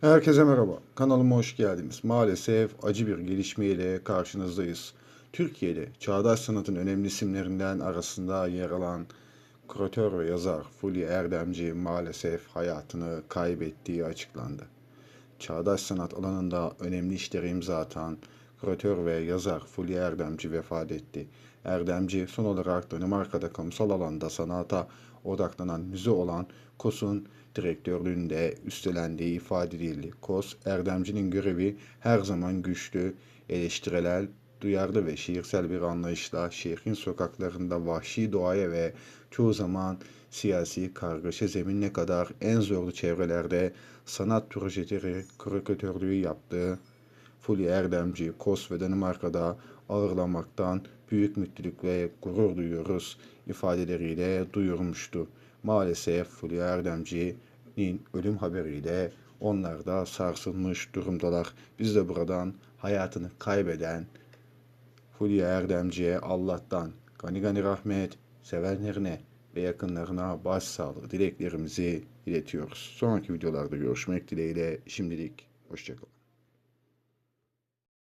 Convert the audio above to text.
Herkese merhaba. Kanalıma hoş geldiniz. Maalesef acı bir gelişmeyle karşınızdayız. Türkiye'de çağdaş sanatın önemli isimlerinden arasında yer alan kuratör ve yazar Fulya Erdemci maalesef hayatını kaybettiği açıklandı. Çağdaş sanat alanında önemli işlere imza atan kuratör ve yazar Fulya Erdemci vefat etti. Erdemci son olarak Danimarka'da kamusal alanda sanata odaklanan müze olan KOS'un direktörlüğünde üstlendiği ifade edildi. KOS, Erdemci'nin görevi her zaman güçlü, eleştirel, duyarlı ve şiirsel bir anlayışla şehrin sokaklarında vahşi doğaya ve çoğu zaman siyasi kargaşa zeminine kadar en zorlu çevrelerde sanat projeleri karikatürlüğü yaptığı Fulya Erdemci, Kos ve Danimarka'da ağırlamaktan büyük mutluluk ve gurur duyuyoruz ifadeleriyle duyurmuştu. Maalesef Fulya Erdemci'nin ölüm haberiyle onlar da sarsılmış durumdalar. Biz de buradan hayatını kaybeden Fulya Erdemci'ye Allah'tan gani gani rahmet, sevenlerine ve yakınlarına başsağlığı dileklerimizi iletiyoruz. Sonraki videolarda görüşmek dileğiyle şimdilik hoşçakalın.